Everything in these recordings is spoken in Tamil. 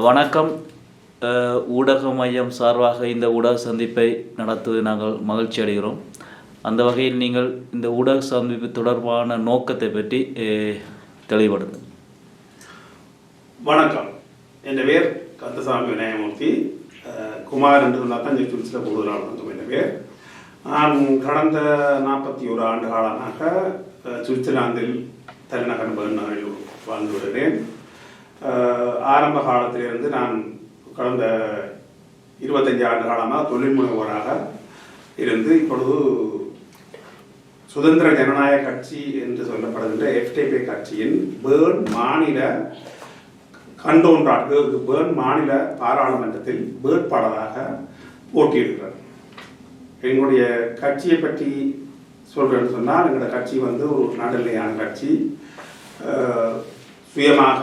வணக்கம். ஊடக மையம் சார்பாக இந்த ஊடக சந்திப்பை நடத்துவது நாங்கள் மகிழ்ச்சி அடைகிறோம். அந்த வகையில் நீங்கள் இந்த ஊடக சந்திப்பு தொடர்பான நோக்கத்தை பற்றி தெளிவடுங்க வணக்கம். என் பேர் கந்தசாமி விநாயகமூர்த்தி. குமார் என்று சொன்னால் தான் சுவிட்சில் கூடுதலாக வணக்கம் என் பேர் நான் கடந்த நாற்பத்தி ஒரு ஆண்டு காலமாக சுவிட்சர்லாந்தில் தலைநகர் பெர்னாவில் வாழ்ந்து வருகிறேன். ஆரம்ப காலத்திலிருந்து நான் கடந்த இருபத்தஞ்சு ஆண்டு காலமாக தொழில் முனைவோராக இருந்து இப்பொழுது சுதந்திர ஜனநாயக கட்சி என்று சொல்லப்படுகின்ற எஃப்டிபி கட்சியின் பேர்ன் மாநில கண்டோன்றாட்டு பேர்ன் மாநில பாராளுமன்றத்தில் வேட்பாளராக போட்டியிடுகிறார். எங்களுடைய கட்சியை பற்றி சொல்கிறேன்னு சொன்னால் எங்களோட கட்சி வந்து ஒரு நடுநிலையான கட்சி. சுயமாக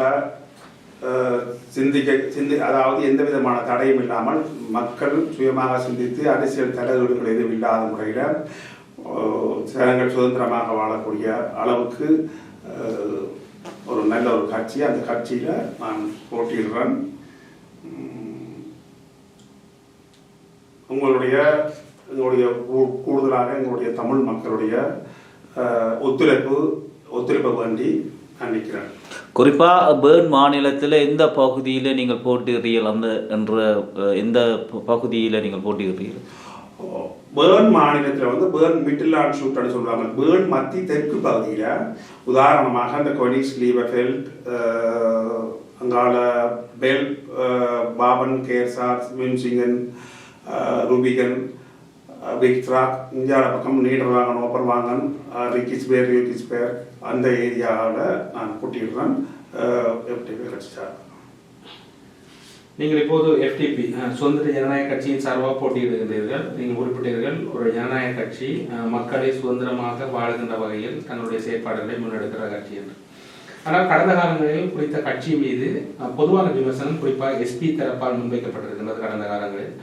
சிந்திக்க சிந்தி அதாவது எந்த விதமான தடையும் இல்லாமல் மக்கள் சுயமாக சிந்தித்து அரசியல் தலையீடுகள் எதுவும் இல்லாத முறையில் சேலங்கள் சுதந்திரமாக வாழக்கூடிய அளவுக்கு ஒரு நல்ல ஒரு கட்சி. அந்த கட்சியில் நான் போட்டியிடுறேன். உங்களுடைய எங்களுடைய கூ- கூடுதலாக எங்களுடைய தமிழ் மக்களுடைய ஒத்துழைப்பு ஒத்துழைப்பை வேண்டி நான் நிற்கிறேன். குறிப்பாக பேர்ன் மாநிலத்தில் எந்த பகுதியில் நீங்கள் போட்டியிடுறீர்கள் அந்த என்ற எந்த பகுதியில் நீங்கள் போட்டியிடுறீர்கள்? பேர்ன் மாநிலத்தில் வந்து பேர்ன் மிட்டிலான் ஷூட்னு சொல்லுவாங்க. பேர்ன் மத்திய தெற்கு பகுதியில் உதாரணமாக அந்த கொனிஸ் லீவர்ஃபெல்ட் அங்கால பெல் பாபன் கேர்சார் மின்சிங்கன் ரூபிகன் விக்ட்ராக் இந்தியாவில் பக்கம் நீடர்வாங்கன் ஓப்பர்வாங்கன் ரிக்கிஸ்பேர் பேர் அந்த ஏரியாவில் நான் கூட்டிடுறேன். எப்படி கட்சி நீங்கள் இப்போது எஃப்டிபி சுதந்திர ஜனநாயக கட்சியின் சார்பாக போட்டியிடுகின்றீர்கள். நீங்கள் குறிப்பிட்டீர்கள் ஒரு ஜனநாயக கட்சி மக்களை சுதந்திரமாக வாழுகின்ற வகையில் தங்களுடைய செயற்பாடுகளை முன்னெடுக்கிற கட்சி என்று. ஆனால் கடந்த காலங்களில் குறித்த கட்சி மீது பொதுவான விமர்சனம் குறிப்பாக எஸ்பி தரப்பால் முன்வைக்கப்பட்டிருக்கின்றது கடந்த காலங்களில்.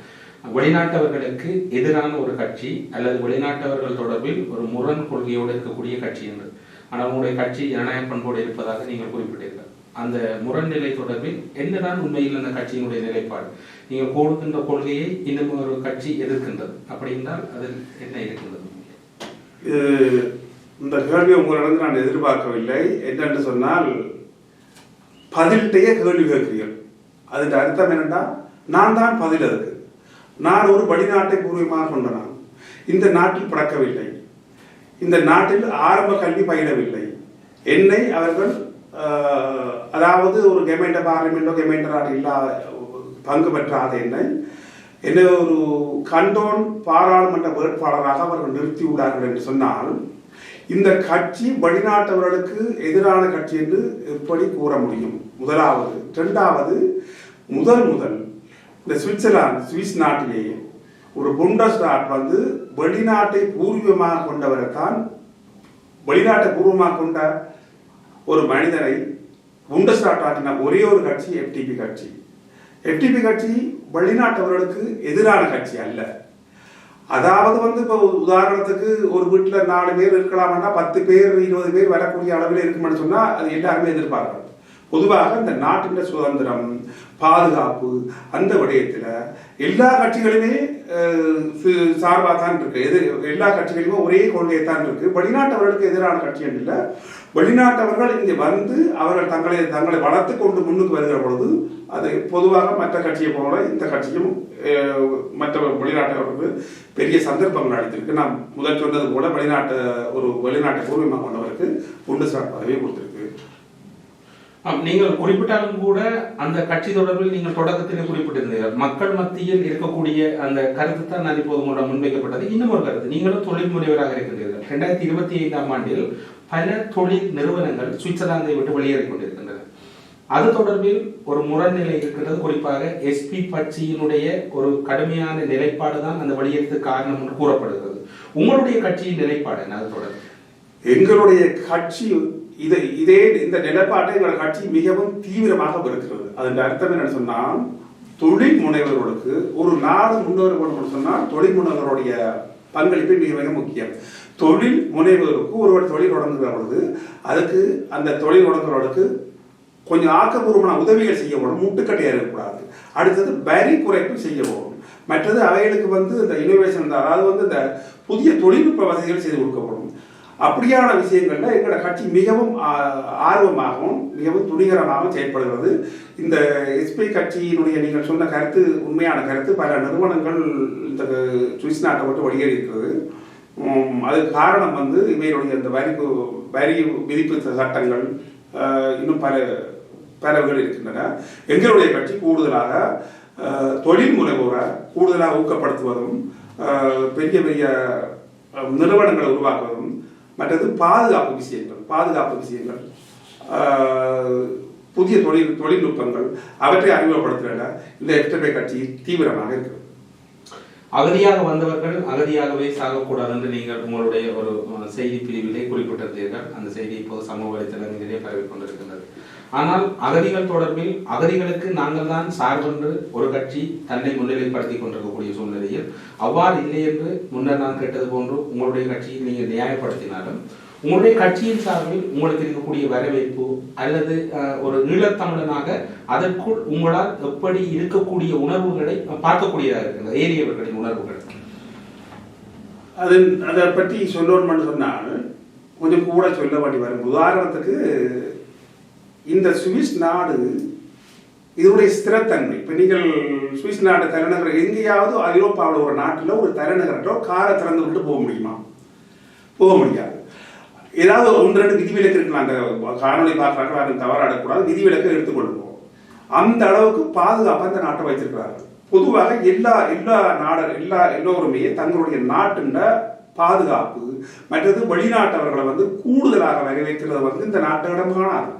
வெளிநாட்டவர்களுக்கு எதிரான ஒரு கட்சி அல்லது வெளிநாட்டவர்கள் தொடர்பில் ஒரு முரண் கொள்கையோடு இருக்கக்கூடிய கட்சி என்று. ஆனால் உங்களுடைய கட்சி ஜனநாயக பண்போடு இருப்பதாக நீங்கள் குறிப்பிட்டீர்கள். அந்த முரண்நிலை தொடர்பில் என்னதான் உண்மையில் அந்த கட்சியினுடைய நிலைப்பாடு? நீங்கள் கொடுக்கின்ற கொள்கையை இன்னும் ஒரு கட்சி எதிர்க்கின்றது. அப்படி என்றால் அதில் என்ன இருக்கின்றது? இது இந்த கேள்வி உங்களிடம் நான் எதிர்பார்க்கவில்லை. என்னென்று சொன்னால் பதில்கிட்டே கேள்வி கேட்கிறீர்கள். அதுக்கு அர்த்தம் என்னென்னா நான் தான் பதில் அதுக்கு நான் ஒரு வழிநாட்டை பூர்வமாக கொண்டனான் இந்த நாட்டில் பிறக்கவில்லை. இந்த நாட்டில் ஆரம்ப கல்வி பயிலவில்லை. என்னை அவர்கள் அதாவது ஒரு கெமெண்ட பார்லிமெண்டோ கெமெண்டராக இல்லாத பங்கு பெற்றாத என்னை என்னை ஒரு கண்டோன் பாராளுமன்ற வேட்பாளராக அவர்கள் நிறுத்தியுள்ளார்கள் என்று சொன்னால் இந்த கட்சி வெளிநாட்டவர்களுக்கு எதிரான கட்சி என்று எப்படி கூற முடியும்? முதலாவது. இரண்டாவது முதல் முதல் இந்த சுவிட்சர்லாந்து சுவிஸ் நாட்டிலேயே ஒரு புண்டஸ்டாட் வந்து வெளிநாட்டை பூர்வீகமாக கொண்டவரைத்தான் வெளிநாட்டை பூர்வமாக கொண்ட ஒரு மனிதனை புண்டஸ்டாட் ஆக்கின ஒரே ஒரு கட்சி எஃப்டிபி கட்சி. எஃப்டிபி கட்சி வெளிநாட்டவர்களுக்கு எதிரான கட்சி அல்ல. அதாவது வந்து இப்போ உதாரணத்துக்கு ஒரு வீட்டில் நாலு பேர் இருக்கலாம்னா பத்து பேர் இருபது பேர் வரக்கூடிய அளவில் இருக்குமென்னு சொன்னால் அது எல்லாருமே எதிர்பார்க்கணும் பொதுவாக இந்த நாட்டின் சுதந்திரம் பாதுகாப்பு அந்த விடயத்தில் எல்லா கட்சிகளுமே சார்பாக தான் இருக்கு. எது எல்லா கட்சிகளுமே ஒரே கொள்கையை தான் இருக்கு. வெளிநாட்டவர்களுக்கு எதிரான கட்சி இல்லை. வெளிநாட்டவர்கள் இங்கே வந்து அவர்கள் தங்களை தங்களை வளர்த்து கொண்டு முன்னுக்கு வருகிற பொழுது அது பொதுவாக மற்ற கட்சியை போல இந்த கட்சியும் மற்ற வெளிநாட்டவர்களுக்கு பெரிய சந்தர்ப்பங்கள் அளித்திருக்கு. நான் முதல் சொன்னது போல வெளிநாட்டு ஒரு வெளிநாட்டு பூர்வமாக கொண்டவருக்கு புண்டு சார் பதவியை கொடுத்திருக்கு நீங்கள் குறிப்பிட்டாலும் கூட அந்த கட்சி தொடர்பில் நீங்கள் தொடக்கத்திலே குறிப்பிட்டிருந்தீர்கள். மக்கள் மத்தியில் இருக்கக்கூடிய அந்த கருத்து தான் நான் இப்போது உங்களிடம் முன்வைக்கப்பட்டது. இன்னும் ஒரு கருத்து நீங்களும் தொழில் முனைவராக இருக்கின்றீர்கள். இரண்டாயிரத்தி இருபத்தி ஐந்தாம் ஆண்டில் பல தொழில் நிறுவனங்கள் சுவிட்சர்லாந்தை விட்டு வெளியேறிக் கொண்டிருக்கின்றன. அது தொடர்பில் ஒரு முரண்நிலை இருக்கின்றது குறிப்பாக எஸ்பி கட்சியினுடைய ஒரு கடுமையான நிலைப்பாடு தான் அந்த வெளியேறதுக்கு காரணம் என்று கூறப்படுகிறது. உங்களுடைய கட்சியின் நிலைப்பாடு என்ன அது தொடர்பு எங்களுடைய கட்சி இதை இதே இந்த நிலைப்பாட்டை எங்கள் கட்சி மிகவும் தீவிரமாக வெறுக்கிறது. அதன் அர்த்தம் என்னன்னு சொன்னால் தொழில் முனைவர்களுக்கு ஒரு நாடு முன்னேறணும் சொன்னால் தொழில் முனைவருடைய பங்களிப்பு மிக மிக முக்கியம். தொழில் முனைவருக்கு ஒருவர் தொழில் தொடங்குகிற பொழுது அதுக்கு அந்த தொழில் தொடங்குறவர்களுக்கு கொஞ்சம் ஆக்கப்பூர்வமான உதவிகள் செய்ய முட்டுக்கட்டையாக இருக்கக்கூடாது அடுத்தது வரி குறைப்பு செய்ய மற்றது அவைகளுக்கு வந்து இந்த இனோவேஷன் அதாவது வந்து இந்த புதிய தொழில்நுட்ப வசதிகள் செய்து கொடுக்கப்படும். அப்படியான விஷயங்களில் எங்களோட கட்சி மிகவும் ஆர்வமாகவும் மிகவும் துணிகரமாகவும் செயல்படுகிறது. இந்த எஸ்பி கட்சியினுடைய நீங்கள் சொன்ன கருத்து உண்மையான கருத்து பல நிறுவனங்கள் இந்த சுவிஸ் நாட்டை விட்டு வெளியேறி இருக்கிறது அதுக்கு காரணம் வந்து இவைகளுடைய இந்த வரி வரி விதிப்பு சட்டங்கள் இன்னும் பல பலவுகள் இருக்கின்றன. எங்களுடைய கட்சி கூடுதலாக தொழில் முனைவோரை கூடுதலாக ஊக்கப்படுத்துவதும் பெரிய பெரிய நிறுவனங்களை உருவாக்குவதும் மற்றது பாதுகாப்பு விஷயங்கள் பாதுகாப்பு விஷயங்கள் ஆஹ், புதிய தொழில் தொழில்நுட்பங்கள் அவற்றை அறிமுகப்படுத்துகிற இந்த எஃப்டர்பே கட்சி தீவிரமாக இருக்கிறது. அகதியாக வந்தவர்கள் அகதியாகவே சாகக்கூடாது என்று நீங்கள் உங்களுடைய ஒரு செய்தி பிரிவிலே குறிப்பிட்டிருந்தீர்கள். அந்த செய்தி இப்போது சமூக வலைத்தளங்களிலே பரவிக் கொண்டிருக்கின்றது. ஆனால் அகதிகள் தொடர்பில் அகதிகளுக்கு நாங்கள் தான் சார்பென்று ஒரு கட்சி தன்னை முன்னிலைப்படுத்திக் கொண்டிருக்கக்கூடிய சூழ்நிலையில் அவ்வாறு இல்லை என்று முன்னர் நான் கேட்டது போன்று உங்களுடைய கட்சியை நீங்கள் நியாயப்படுத்தினாலும் உங்களுடைய கட்சியின் சார்பில் உங்களுக்கு இருக்கக்கூடிய வரவேற்பு அல்லது அஹ், ஒரு ஈழத்தமிழனாக அதற்குள் உங்களால் எப்படி இருக்கக்கூடிய உணர்வுகளை பார்க்கக்கூடியதாக இருக்கிறது ஏரியவர்களின் உணர்வுகள். அது அதை பற்றி சொல்லணும்னு சொன்னால் கொஞ்சம் கூட சொல்ல வேண்டி வரும். உதாரணத்துக்கு இந்த சுவிஸ் நாடு இதனுடைய ஸ்திரத்தன்மை. இப்போ நீங்கள் சுவிஸ் நாட்டு தலைநகர் எங்கேயாவது ஐரோப்பாவில் ஒரு நாட்டில் ஒரு தலைநகரோ காரை திறந்து விட்டு போக முடியுமா? போக முடியாது. ஏதாவது ஒன்று ரெண்டு விதிவிலக்கு இருக்கலாம் அந்த காணொலி பார்க்குறாங்க அது தவறாடக்கூடாது விதிவிலக்கை எடுத்துக்கொள்வோம். அந்த அளவுக்கு பாதுகாப்பாக அந்த நாட்டை வைத்திருக்கிறார்கள். பொதுவாக எல்லா எல்லா நாட எல்லா எல்லோருமே தங்களுடைய நாட்டுண்ட பாதுகாப்பு மற்றது வெளிநாட்டவர்களை வந்து கூடுதலாக வரவேற்கிறது வந்து இந்த நாட்டிடம் காணாது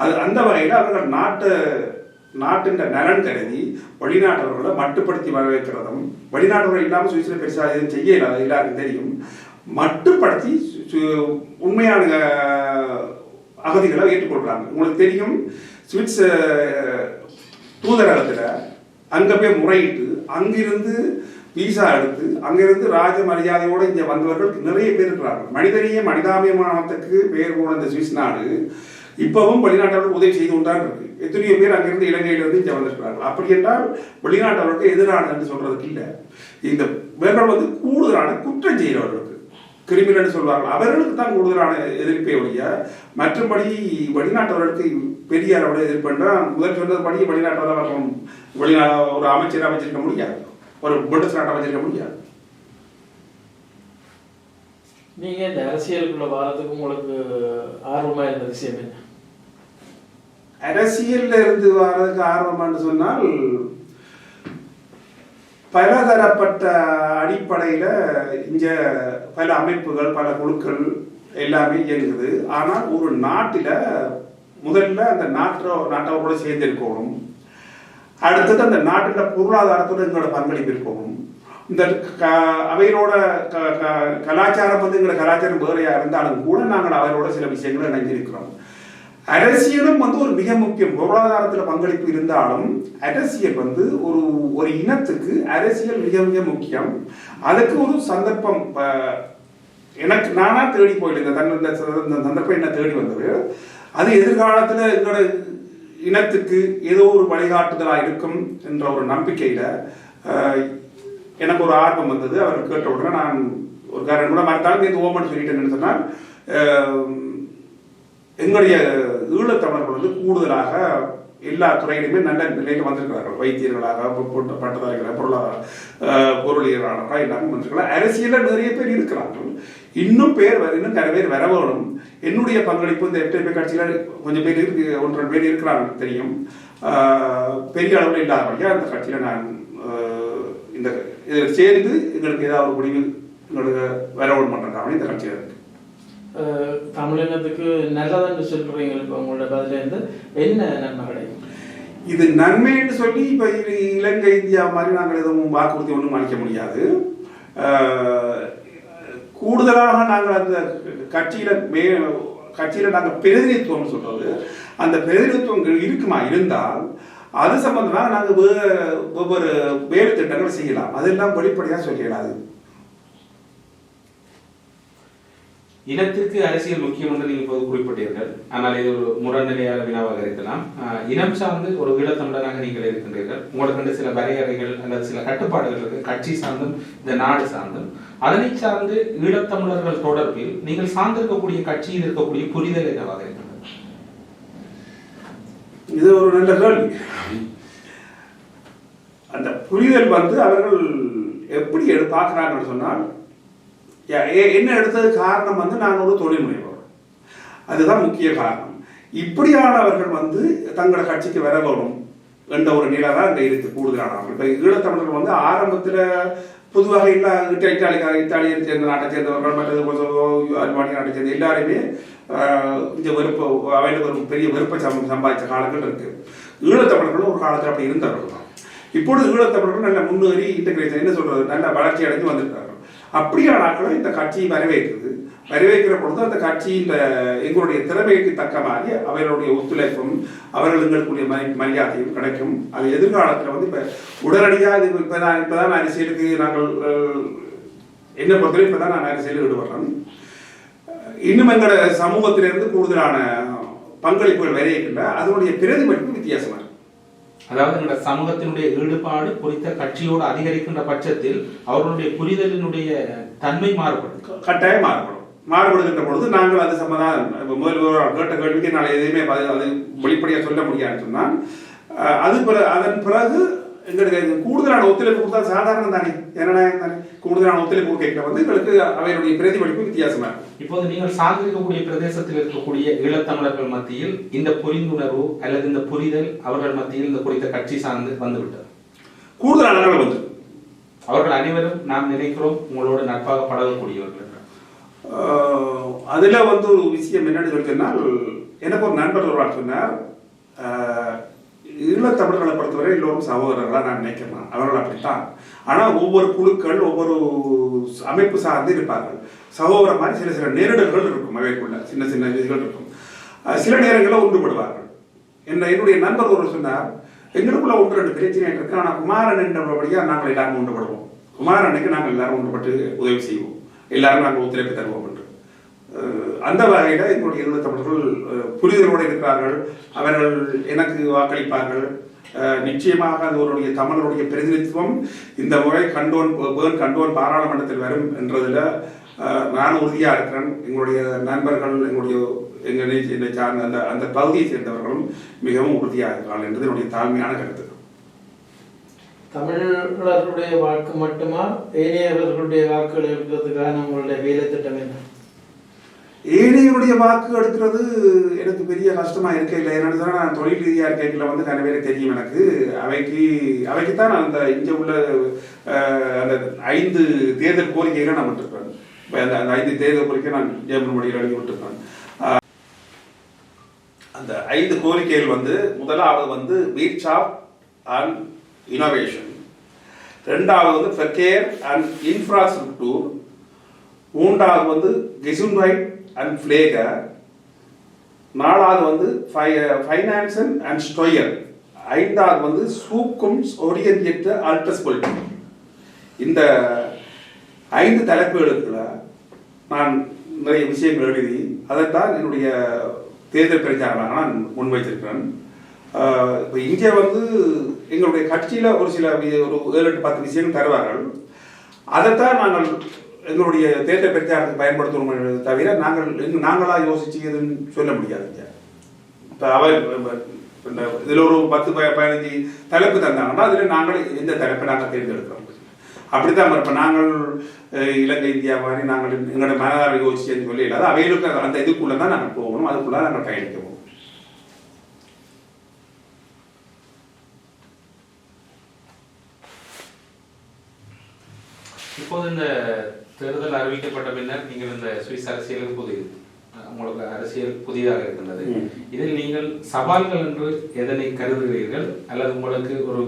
அது அந்த வகையில் அவர்கள் நாட்டு நாட்டின் நலன் கருதி வெளிநாட்டவர்களை மட்டுப்படுத்தி வரவேற்கிறதும் வெளிநாட்டவர்கள் இல்லாமல் சுவிசில் பெருசாக எதுவும் செய்ய இல்லாத எல்லாருக்கும் தெரியும். மட்டுப்படுத்தி சு- உண்மையான அகதிகளை ஏற்றுக்கொள்கிறாங்க உங்களுக்கு தெரியும் சுவிட்ஸ் தூதரகத்தில் அங்கே போய் முறையிட்டு அங்கிருந்து விசா எடுத்து அங்கிருந்து ராஜ மரியாதையோடு இங்கே வந்தவர்கள் நிறைய பேர் இருக்கிறார்கள். மனிதனையே மனிதாபிமானத்துக்கு பேர் போன இந்த சுவிஸ் நாடு இப்பவும் வெளிநாட்டவர்கள் உதவி செய்து கொண்டான் இருக்கு. எத்தனையோ பேர் அங்கிருந்து இலங்கையிலிருந்து இங்கே வந்திருக்கிறார்கள். அப்படி என்றால் வெளிநாட்டவர்களுக்கு எதிரானது என்று சொல்றதுக்கு இல்லை. இந்த இவர்கள் வந்து கூடுதலான குற்றம் செய்கிறவர்களுக்கு கிரிமினல் சொல்வார்கள். அவர்களுக்கு தான் கூடுதலான எதிர்ப்பை ஒழிய மற்றபடி வெளிநாட்டவர்களுக்கு பெரிய அளவில் எதிர்ப்புன்றா முதல் சொன்னதுபடி வெளிநாட்டவர்கள் வெளிநாடு ஒரு அமைச்சர் அமைச்சிருக்க முடியாது. ஒரு பிரிட்டிஷ் நாட்டை அமைச்சிருக்க முடியாது. நீங்க இந்த அரசியலுக்குள்ள வாரத்துக்கு உங்களுக்கு ஆர்வமா இருந்த விஷயம் என்ன? அரசியல்ல இருந்து வர்றதுக்கு ஆர்வமானு சொன்னால் பலதரப்பட்ட அடிப்படையில இங்க பல அமைப்புகள் பல குழுக்கள் எல்லாமே இயங்குது. ஆனால் ஒரு நாட்டில முதல்ல அந்த நாட்டோ நாட்டோட சேர்ந்து இருக்கணும் அடுத்தது அந்த நாட்டில் பொருளாதாரத்தோட எங்களோட பங்களிப்பு இருக்கணும். இந்த க- அவைகளோட க- க- கலாச்சாரம் வந்து எங்களோட கலாச்சாரம் வேறையா இருந்தாலும் கூட நாங்கள் அவையோட சில விஷயங்களை இணைஞ்சிருக்கிறோம் அரசியலும் வந்து ஒரு மிக முக்கியம். பொருளாதாரத்தில் பங்களிப்பு இருந்தாலும் அரசியல் வந்து ஒரு ஒரு இனத்துக்கு அரசியல் மிக மிக முக்கியம். அதுக்கு ஒரு சந்தர்ப்பம் எனக்கு நானா தேடி போயிட்டு இந்த இந்த சந்தர்ப்பம் என்ன தேடி வந்தது. அது எதிர்காலத்துல எங்களோட இனத்துக்கு ஏதோ ஒரு வழிகாட்டுதலா இருக்கும் என்ற ஒரு நம்பிக்கையில எனக்கு ஒரு ஆர்வம் வந்தது. அவர் கேட்ட உடனே நான் ஒரு காரணம் கூட மறுத்தாலும் இந்த ஓமன் சொல்லிட்டேன்னு சொன்னால் எங்களுடைய ஈழத்தமிழர்கள் வந்து கூடுதலாக எல்லா துறையிலுமே நல்ல நிலையில் வந்திருக்கிறார்கள். வைத்தியர்களாக பட்டதாரிகளாக பொருளாதார பொருளியலாளராக எல்லாமே வந்திருக்கிறாங்க அரசியலில் நிறைய பேர் இருக்கிறார்கள். இன்னும் பேர் வர- இன்னும் நிறைய பேர் வர வேணும். என்னுடைய பங்களிப்பு இந்த எஃப்டிபி கட்சியில் கொஞ்சம் பேர் இருக்கு ஒன்று ரெண்டு பேர் இருக்கிறாங்க தெரியும். பெரிய அளவில் இல்லாதபடியாக அந்த கட்சியில் நான் இந்த இதில் சேர்ந்து எங்களுக்கு ஏதாவது ஒரு முடிவு எங்களுக்கு வர வேணும் பண்ணுறதுக்காக இந்த கட்சியில் இருக்கு. தமிழினத்துக்கு நல்லதுன்னு சொல்றீங்க இப்போ உங்களோட பதில இருந்து. என்ன நன்மை கிடைக்கும் இது நன்மைன்னு சொல்லி இப்போ இலங்கை இந்தியா மாதிரி நாங்கள் எதுவும் வாக்குறுதி ஒன்றும் அளிக்க முடியாது. கூடுதலாக நாங்கள் அந்த கட்சியில மே கட்சியில நாங்கள் பிரதிநிதித்துவம் சொல்றது. அந்த பிரதிநிதித்துவம் இருக்குமா? இருந்தால் அது சம்பந்தமாக நாங்கள் ஒவ்வொரு வேறு திட்டங்கள் செய்யலாம். அதெல்லாம் வெளிப்படையாக சொல்லிடலாம் இனத்திற்கு அரசியல் முக்கியம் என்று நீங்கள் இப்போது குறிப்பிட்டீர்கள். ஆனால் இது ஒரு முரண்நிலையான வினாவாக இருக்கலாம். ஆஹ் இனம் சார்ந்து ஒரு ஈழத்தமிழராக நீங்கள் இருக்கின்றீர்கள். உங்களுக்கு வந்து சில வரையறைகள் அல்லது சில கட்டுப்பாடுகள் இருக்கு. கட்சி சார்ந்தும் இந்த நாடு சார்ந்தும். அதனை சார்ந்து ஈழத்தமிழர்கள் தொடர்பில் நீங்கள் சார்ந்திருக்கக்கூடிய கட்சியில் இருக்கக்கூடிய புரிதல் என்னவாக இருக்கிறது இது ஒரு நல்ல கேள்வி. அந்த புரிதல் வந்து அவர்கள் எப்படி எடு பார்க்குறாங்கன்னு சொன்னால் என்ன எடுத்தது காரணம் வந்து நான் ஒரு தொழில் முனைவோர் அதுதான் முக்கிய காரணம். இப்படியானவர்கள் வந்து தங்களோட கட்சிக்கு வர வரும் என்ற ஒரு நிலை தான் இங்கே இருக்கு கூடுதலானவர்கள் இப்போ ஈழத்தமிழர்கள் வந்து ஆரம்பத்தில் பொதுவாக எல்லா இட்ட இட்டாலிக்கார இத்தாலியை சேர்ந்த நாட்டை சேர்ந்தவர்கள் மற்றது கொசோவோ அல்பானிய நாட்டை சேர்ந்த எல்லாருமே இந்த வெறுப்பு அவையில் ஒரு பெரிய வெறுப்பை சம் சம்பாதிச்ச காலங்கள் இருக்கு. ஈழத்தமிழர்களும் ஒரு காலத்தில் அப்படி இருந்தவர்கள் தான் இப்பொழுது ஈழத்தமிழர்கள் நல்ல முன்னேறி இன்டகிரேஷன் என்ன சொல்றது நல்ல வளர்ச்சி அடைஞ்சு வந்திருக்கார்கள் அப்படியான ஆட்களும் இந்த கட்சியை வரவேற்கிறது. வரவேற்கிற பொழுது அந்த கட்சியின் எங்களுடைய திறமைக்கு தக்க மாதிரி அவர்களுடைய ஒத்துழைப்பும் அவர்கள் எங்களுக்குரிய மரி- மரியாதையும் கிடைக்கும். அது எதிர்காலத்தில் வந்து இப்போ உடனடியாக இது இப்போ தான் இப்போ தான் அரசியலுக்கு நாங்கள் என்ன பொறுத்தவரை இப்போ தான் நான் அரசியலில் ஈடுபடுறேன். இன்னும் எங்களோட சமூகத்திலிருந்து கூடுதலான பங்களிப்புகள் வரையிருக்கின்ற அதனுடைய பிரதிபலிப்பு வித்தியாசமா இருக்கு. அதாவது இந்த சமூகத்தினுடைய ஈடுபாடு குறித்த கட்சியோடு அதிகரிக்கின்ற பட்சத்தில் அவர்களுடைய புரிதலினுடைய தன்மை மாறுபடும். கட்டாயம் மாறுபடும். மாறுபடுகின்ற பொழுது நாங்கள் அது சம்பந்தம் முதல் கேட்ட கேள்விக்கு எதையுமே பதி- அது வெளிப்படையாக சொல்ல முடியாதுன்னு சொன்னால் அது பிற அதன் பிறகு எங்களுக்கு கூடுதலான ஒத்துழைப்பு கொடுத்தா சாதாரணம் தானே. ஜனநாயகம் தானே கூடுதலான ஒத்துழைப்பு கொடுக்க வந்து எங்களுக்கு அவைகளுடைய பிரதிபலிப்பு வித்தியாசமா இருக்கும் இப்போது நீங்கள் சார்ந்திருக்கக்கூடிய பிரதேசத்தில் இருக்கக்கூடிய ஈழத்தமிழர்கள் மத்தியில் இந்த புரிந்துணர்வு அல்லது இந்த புரிதல் அவர்கள் மத்தியில் இந்த குறித்த கட்சி சார்ந்து வந்துவிட்டது. கூடுதலான வந்து. அவர்கள் அனைவரும் நாம் நினைக்கிறோம் உங்களோடு நட்பாக பழகக்கூடியவர்கள். அதில் வந்து ஒரு விஷயம் என்னன்னு சொல்லி சொன்னால் எனக்கு ஒரு நண்பர் ஒரு சொன்னார் ஆஹ் ஈழத்தமிழர்களை பொறுத்தவரை எல்லோரும் சகோதரர்களாக நான் நினைக்கிறேன். அவர்கள் அப்படித்தான். ஆனால் ஒவ்வொரு குழுக்கள் ஒவ்வொரு அமைப்பு சார்ந்து இருப்பார்கள். சகோதர மாதிரி சில சில நேரிடர்கள் இருக்கும் அவைக்குள்ள சின்ன சின்ன இதுகள் இருக்கும். சில நேரங்களில் ஒன்றுபடுவார்கள். என்ன என்னுடைய நண்பர் ஒரு சொன்னார் எங்களுக்குள்ள ஒன்று ரெண்டு பிரச்சனை இருக்கு. ஆனால் குமாரன் என்றபடியா நாங்கள் எல்லாரும் ஒன்றுபடுவோம். குமாரனுக்கு நாங்கள் எல்லாரும் ஒன்றுபட்டு உதவி செய்வோம். எல்லாரும் நாங்கள் ஒத்துழைப்பு தருவோம் என்று. அந்த வகையில் எங்களுடைய ஈழத் தமிழர்கள் புரிதலோடு இருக்கிறார்கள். அவர்கள் எனக்கு வாக்களிப்பார்கள். நிச்சயமாக அது அவருடைய தமிழருடைய பிரதிநிதித்துவம். இந்த முறை கண்டோன் பேர்ன் கண்டோன் பாராளுமன்றத்தில் வரும் என்றதில் நான் உறுதியாக இருக்கிறேன். எங்களுடைய நண்பர்கள் எங்களுடைய எங்களை சார்ந்த அந்த அந்த பகுதியை சேர்ந்தவர்களும் மிகவும் உறுதியாக இருக்கிறார்கள் என்பது என்னுடைய தாழ்மையான கருத்து. தமிழர்களுடைய வாக்கு மட்டுமா? ஏனையவர்களுடைய வாக்குகள் எடுக்கிறதுக்கான உங்களுடைய வேலை திட்டம் என்ன? ஏழைகளுடைய வாக்கு எடுக்கிறது எனக்கு பெரிய கஷ்டமா இருக்க இல்லை. என்னன்னு நான் தொழில் ரீதியாக இருக்கைகளை வந்து நிறைய பேருக்கு தெரியும் எனக்கு. அவைக்கு அவைக்கு தான் நான் அந்த இங்கே உள்ள அந்த ஐந்து தேர்தல் கோரிக்கைகளை நான் விட்டுருக்கேன் அந்த அந்த ஐந்து தேர்தல் கோரிக்கை நான் ஜெயமன் மொழியில் எழுதி விட்டுருக்கேன் அந்த ஐந்து கோரிக்கைகள் வந்து முதலாவது வந்து ரீச் ஆஃப் அண்ட் இனோவேஷன் ரெண்டாவது வந்து ஃபெக்கேர் அண்ட் இன்ஃப்ராஸ்ட்ரக்சர் மூன்றாவது வந்து கெசுன்ரைட் அண்ட் ஃப்ளேகர் நாலாவது வந்து ஃபைனான்சன் அண்ட் ஸ்டொயர் ஐந்தாவது வந்து சூக்கும்ஸ் ஓரியன்டியற்ற அல்டஸ்பிலிட்டி இந்த ஐந்து தலைப்புகளுக்குள்ள நான் நிறைய விஷயங்கள் எழுதி அதைத்தான் என்னுடைய தேர்தல் பிரச்சாரமாக நான் முன்வைத்திருக்கிறேன். இப்போ இங்கே வந்து எங்களுடைய கட்சியில் ஒரு சில ஒரு ஏழு எட்டு பத்து விஷயம் தருவார்கள். அதைத்தான் நாங்கள் எங்களுடைய தேர்தல் பிரச்சாரத்துக்கு பயன்படுத்துவோம் தவிர நாங்கள் நாங்களாக யோசிச்சு எதுன்னு சொல்ல முடியாது. இப்போ அவர் இந்த ஒரு பத்து ப- பதினஞ்சு தலைப்பு தந்தாங்கன்னா அதில் நாங்கள் எந்த தலைப்பை நாங்கள் தேர்ந்தெடுக்கிறோம். அப்படித்தான் இப்போ நாங்கள் இலங்கை இந்தியா மாதிரி நாங்கள் எங்களோட மனதார யோசிச்சுன்னு சொல்லி இல்லாத அவைகளுக்கு அந்த இதுக்குள்ளே தான் நாங்கள் போகணும். அதுக்குள்ளே நாங்கள் பயணிக்கணும் இப்போது இந்த தேர்தல் அறிவிக்கப்பட்ட பின்னர் நீங்கள் இந்த சுவிஸ் அரசியலுக்கு புதிது உங்களுக்கு அரசியல் புதிதாக இருக்கின்றது. இதில் நீங்கள் சவால்கள் என்று எதனை கருதுகிறீர்கள்? அல்லது உங்களுக்கு ஒரு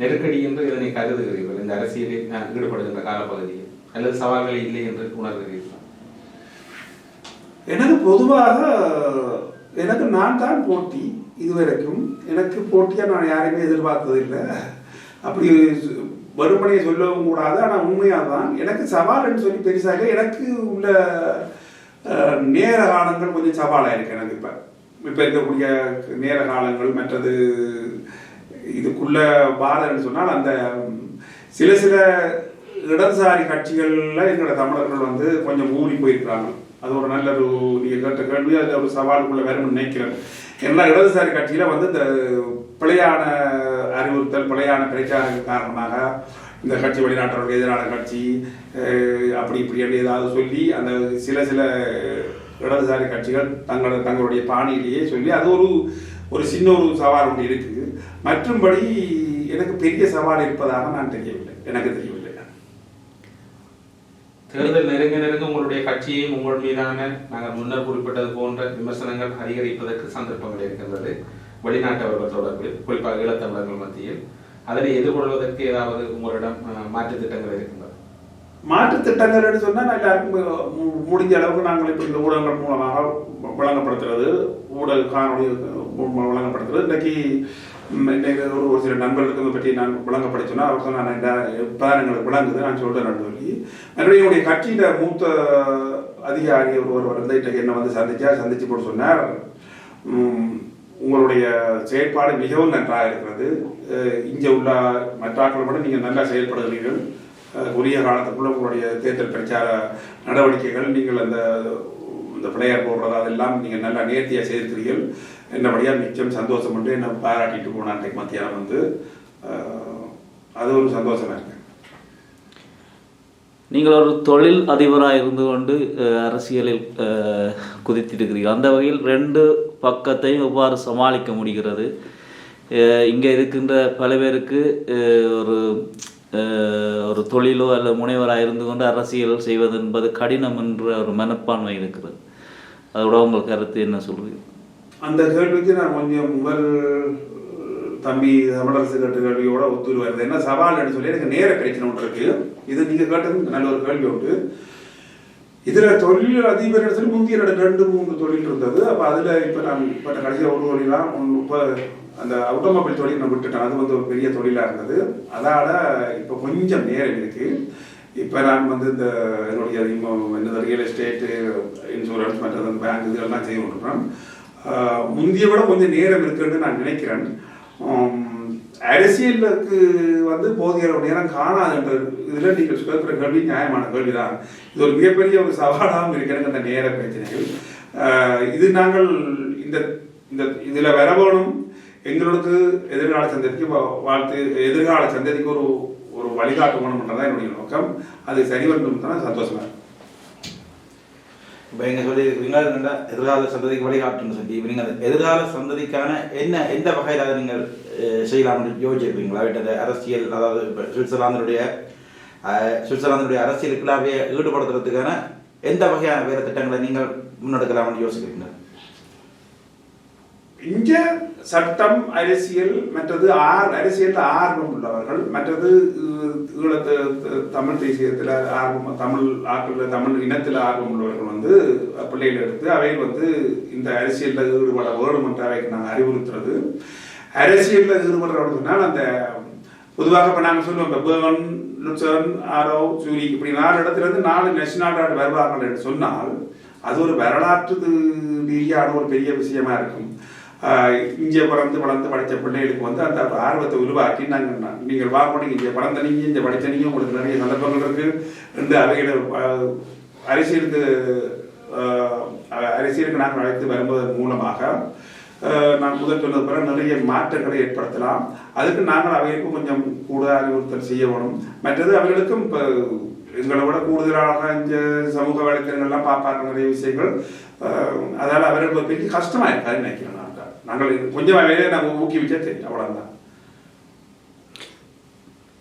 நெருக்கடி என்று எதனை கருதுகிறீர்கள்? இந்த அரசியலில் ஈடுபடுகின்ற காலப்பகுதியில். அல்லது சவால்கள் இல்லை என்று உணர்கிறீர்களா? எனக்கு பொதுவாக எனக்கு நான் தான் போட்டி இதுவரைக்கும் எனக்கு போட்டியா நான் யாரையுமே எதிர்பார்த்ததில்லை. அப்படி வறுமனையை சொல்லவும் கூடாது ஆனால் உண்மையாக தான் எனக்கு சவால்னு சொல்லி பெருசாக எனக்கு உள்ள நேர காலங்கள் கொஞ்சம் சவாலாக இருக்குது எனக்கு இப்போ. இப்போ இருக்கக்கூடிய நேர காலங்கள் மற்றது இதுக்குள்ள பாரன்னு சொன்னால் அந்த சில சில இடதுசாரி கட்சிகளில் எங்களோட தமிழர்கள் வந்து கொஞ்சம் ஊறி போயிருக்கிறாங்க. அது ஒரு நல்ல ஒரு நீங்கள் கேட்ட கேள்வி அது ஒரு சவாலுக்குள்ள வரும்னு நினைக்கிறேன். எல்லா இடதுசாரி கட்சியில வந்து இந்த பிழையான அறிவுறுத்தல் பிழையான பிரச்சாரங்கள் காரணமாக இந்த கட்சி வெளிநாட்டவர்களுக்கு எதிரான கட்சி அப்படி இப்படி என்று ஏதாவது சொல்லி அந்த சில சில இடதுசாரி கட்சிகள் தங்கள தங்களுடைய பாணியிலேயே சொல்லி அது ஒரு ஒரு சின்ன ஒரு சவால் ஒன்று இருக்குது. மற்றும்படி எனக்கு பெரிய சவால் இருப்பதாக நான் தெரியவில்லை. எனக்கு தெரியவில்லை. தேர்தல் நெருங்க நெருங்க உங்களுடைய கட்சியையும் உங்கள் மீதான நாங்கள் முன்னர் குறிப்பிட்டது போன்ற விமர்சனங்கள் அதிகரிப்பதற்கு சந்தர்ப்பங்கள் இருக்கின்றது. வெளிநாட்டவர்கள் தொடர்பில் குறிப்பாக ஈழத்தமிழர்கள் மத்தியில். அதனை எதிர்கொள்வதற்கு ஏதாவது உங்களிடம் அஹ், மாற்றுத் திட்டங்கள் இருக்கின்றது மாற்று திட்டங்கள் சொன்னால் எல்லாருக்கும் முடிஞ்ச அளவுக்கு நாங்கள் இப்போ இந்த ஊடகங்கள் மூலமாக வழங்கப்படுத்துறது ஊடக காணொலி வழங்கப்படுத்துறது இன்றைக்கு இன்னைக்கு ஒரு ஒரு சில நண்பர்களுக்கு பற்றி நான் விளங்கப்பட சொன்னால் அவர் சொன்னார் இப்போ எங்களுக்கு விளங்குது நான் சொல்கிறேன் சொல்லி. மறுபடியும் என்னுடைய கட்சியில் மூத்த அதிகாரி ஒருவர் வந்து இன்றைக்கு என்னை வந்து சந்திச்சா சந்திச்சு போட்டு சொன்னார். உங்களுடைய செயற்பாடு மிகவும் நன்றாக இருக்கிறது. இங்கே உள்ள மற்றாக்களை விட நீங்கள் நல்லா செயல்படுகிறீர்கள். உரிய காலத்துக்குள்ள உங்களுடைய தேர்தல் பிரச்சார நடவடிக்கைகள் நீங்கள் அந்த இந்த பிள்ளையார் போடுறது அதெல்லாம் நீங்கள் நல்லா நேர்த்தியாக செய்திருக்கிறீர்கள். என்னபடியாக மிச்சம் சந்தோஷம் பண்ணி என்னை பாராட்டிட்டு போன அன்றைக்கு மத்தியானம் வந்து அது ஒரு சந்தோஷமாக இருக்கு. நீங்கள் ஒரு தொழில் அதிபராக இருந்து கொண்டு அரசியலில் குதித்திருக்கிறீர்கள். அந்த வகையில் ரெண்டு பக்கத்தையும் எவ்வாறு சமாளிக்க முடிகிறது? இங்கே இருக்கின்ற பல பேருக்கு ஒரு ஒரு தொழிலோ அல்லது முனைவராக இருந்து கொண்டு அரசியல் செய்வது என்பது கடினம் என்ற ஒரு மனப்பான்மை இருக்கிறது. அதோட உங்கள் கருத்து என்ன சொல்றீங்க அந்த கேள்விக்கு நான் கொஞ்சம் முதல் தம்பி தமிழரசு கேட்ட கேள்வியோட ஒத்துரு வருது. என்ன சவால்னு சொல்லி எனக்கு நேர பிரச்சனை ஒன்று இருக்கு. இது நீங்க கேட்டது நல்ல ஒரு கேள்வி உண்டு. இதுல தொழில் அதிபர் சொல்லி முந்தைய ரெண்டு ரெண்டு மூணு தொழில் இருந்தது. அப்ப அதுல இப்ப நான் இப்ப கடைசியா ஒரு தொழிலாம் இப்போ இப்ப அந்த ஆட்டோமொபைல் தொழில் நான் விட்டுட்டேன். அது வந்து ஒரு பெரிய தொழிலா இருந்தது. அதால இப்ப கொஞ்சம் நேரம் இருக்கு. இப்போ நான் வந்து இந்த என்னுடைய அதிகமாக என்னது ரியல் எஸ்டேட்டு இன்சூரன்ஸ் மற்றது பேங்க் இதெல்லாம் செய்ய விட்டுறேன் முந்திய விட கொஞ்சம் நேரம் இருக்குன்னு நான் நினைக்கிறேன். அரசியலுக்கு வந்து போதிய நேரம் காணாதுன்ற இதில் நீங்கள் கேட்கிற கேள்வி நியாயமான கேள்விதான். இது ஒரு மிகப்பெரிய ஒரு சவாலாகவும் இருக்கிறது அந்த நேர பிரச்சனைகள் இது நாங்கள் இந்த இந்த இதில் வரவேணும் எங்களுக்கு எதிர்கால சந்ததிக்கு வா- வாழ்த்து எதிர்கால சந்ததிக்கு ஒரு ஒரு வழிகாட்டு தான் என்னுடைய நோக்கம். அது சரி வரணும் தான் சந்தோஷமா இருக்கு. இப்போ எங்க சொல்லியிருக்கிறீங்க என்னடா எதிர்கால சந்ததிக்கு வழிகாட்டுன்னு சொல்லி. இப்போ நீங்கள் அந்த எதிர்கால சந்ததிக்கான என்ன எந்த வகையில் அதை நீங்கள் செய்யலாம் செய்யலாம்னு யோசிச்சிருக்கீங்களா விட்டது அரசியல் அதாவது இப்போ சுவிட்சர்லாந்தினுடைய சுவிட்சர்லாந்தினுடைய அரசியல் ஈடுபடுத்துறதுக்கான எந்த வகையான வேறு திட்டங்களை நீங்கள் முன்னெடுக்கலாம்னு யோசிக்கிறீங்க? இங்க சட்டம் அரசியல் மற்றது ஆர் அரசியல் ஆர்வம் உள்ளவர்கள் மற்றது ஈழத்து தமிழ் தேசியத்தில் ஆர்வம் தமிழ் ஆக்கள் தமிழ் இனத்தில் ஆர்வம் உள்ளவர்கள் வந்து பிள்ளைகள் எடுத்து அவை வந்து இந்த அரசியலில் ஈடுபட வேணும் என்று அவைக்கு நாங்கள் அறிவுறுத்துறது. அரசியலில் ஈடுபடுறவர்கள் சொன்னால் அந்த பொதுவாக இப்போ நாங்கள் சொல்லுவோம் இப்போ பேர்ன் லுட்சன் ஆரோ சூரி இப்படி நாலு இடத்துல இருந்து நாலு நேஷனாலிட்டி வருவார்கள் என்று சொன்னால் அது ஒரு வரலாற்று ரீதியான ஒரு பெரிய விஷயமா இருக்கும். இங்கே பிறந்து வளர்ந்து படித்த பிள்ளைகளுக்கு வந்து அந்த ஆர்வத்தை உருவாக்கி நாங்கள் நீங்கள் வாங்கணும் இங்கே பிறந்த நீங்க இங்கே படித்த நீங்க உங்களுக்கு நிறைய சந்தர்ப்பங்கள் இருக்கு. இந்த அவைகளை அரசியலுக்கு அரசியலுக்கு நாங்கள் அழைத்து வருவதன் மூலமாக நான் முதல் சொன்னது போல நிறைய மாற்றங்களை ஏற்படுத்தலாம். அதுக்கு நாங்கள் அவைகளுக்கும் கொஞ்சம் கூட அறிவுறுத்தல் செய்ய வேணும். மற்றது அவர்களுக்கும் இப்போ எங்களை விட கூடுதலாக இந்த சமூக வலைத்தளங்கள்லாம் பார்ப்பாங்க நிறைய விஷயங்கள். அதால் அவர்களுக்கு பெரிய கஷ்டமாக இருக்காதுன்னு நினைக்கிறேன் நாங்கள் கொஞ்சம் வேலையை நாங்கள் ஊக்குவிச்சா தெரியும் அவ்வளவுதான்.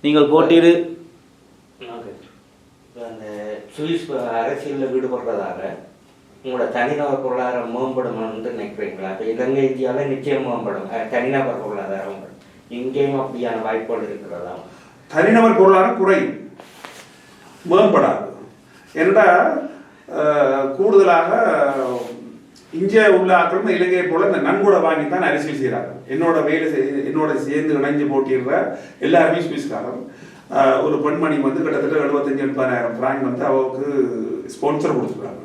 நீங்கள் போட்டியிடு. அந்த சுவிஸ் அரசியலில் ஈடுபடுறதால உங்களோட தனிநபர் பொருளாதாரம் மேம்படுமான்னு நினைக்கிறீங்களா? இப்போ இலங்கை இந்தியாவில் நிச்சயம் மேம்படும். தனிநபர் பொருளாதாரம். இங்கேயும் அப்படியான வாய்ப்புகள் இருக்கிறதா? தனிநபர் பொருளாதாரம் குறையும். மேம்படாது. ஆஹ், கூடுதலாக இங்கே உள்ள ஆட்களும் இலங்கையை போல இந்த நன்கொடை வாங்கி தான் அரசியல் செய்கிறாங்க என்னோட வேலை என்னோட சேர்ந்து இணைஞ்சு போட்டிடுற எல்லாருமே சுவிஸ்காரர் ஆஹ், ஒரு பெண்மணி வந்து கிட்டத்தட்ட எழுபத்தஞ்சு எண்பதாயிரம் பிராங்க் வந்து அவருக்கு ஸ்பான்சர் கொடுத்துருக்காங்க.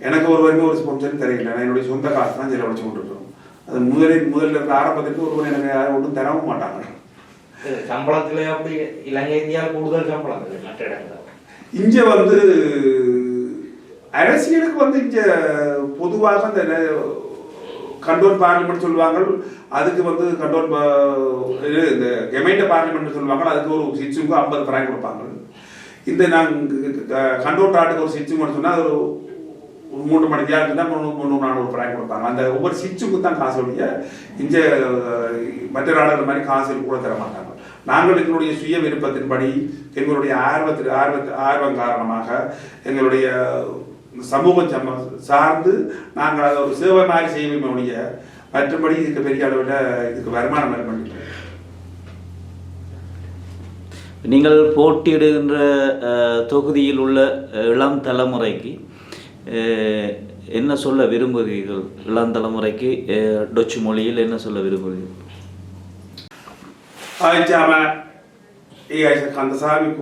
எனக்கு ஒரு வரைக்கும் ஒரு ஸ்பான்சரும் தெரியல. நான் என்னுடைய சொந்த காசு தான் செலவழிச்சு கொண்டிருக்கிறோம். அது முதலில் முதல்ல இருந்த ஆரம்பத்துக்கு ஒருவன் எனக்கு யாரும் ஒன்றும் தரவும் மாட்டாங்க. சம்பளத்துல அப்படி இலங்கை இந்தியாவில் கூடுதல் சம்பளம் இங்க வந்து அரசியலுக்கு வந்து இங்க பொதுவாக இந்த கண்டோன் பார்லிமெண்ட் சொல்லுவாங்க அதுக்கு வந்து கண்டோன் பா- இது இந்த கெமைண்ட பார்லிமெண்ட் சொல்லுவாங்க அதுக்கு ஒரு சிச்சுக்கு ஐம்பது பிராங்க் கொடுப்பாங்க இந்த நாங்கள் கண்டோன் நாட்டுக்கு ஒரு சிச்சு மட்டும் சொன்னால் அது ஒரு ஒரு மூன்று மணி நேரம் இருந்தால் முந்நூறு முந்நூறு நானூறு பிராங்க் கொடுப்பாங்க. அந்த ஒவ்வொரு சிச்சுக்கு தான் காசு ஒழிய இங்க மற்ற நாடுகள் மாதிரி காசு கூட தர மாட்டாங்க. நாங்கள் எங்களுடைய சுய விருப்பத்தின்படி எங்களுடைய ஆர்வத்தில் ஆர்வத்து ஆர்வம் காரணமாக எங்களுடைய சமூகம் சம்ம சார்ந்து நாங்கள் அதை ஒரு சேவை மாதிரி செய்வோமே ஒழிய மற்றபடி இதுக்கு பெரிய அளவில் இதுக்கு வருமானம் வர மாட்டேங்குது நீங்கள் போட்டியிடுகின்ற தொகுதியில் உள்ள இளம் தலைமுறைக்கு என்ன சொல்ல விரும்புகிறீர்கள் இளம் தலைமுறைக்கு டொச்சு மொழியில் என்ன சொல்ல விரும்புகிறீர்கள் Ajama är Kandasamy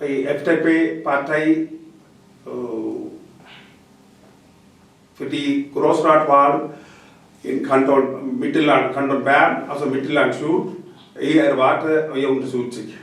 এই একটাইপে পাঠাই the cross-rod wall in Canton, Mittelland, Canton Bern, also Mittelland shoot, hier erwartet, wir untersuchen sich.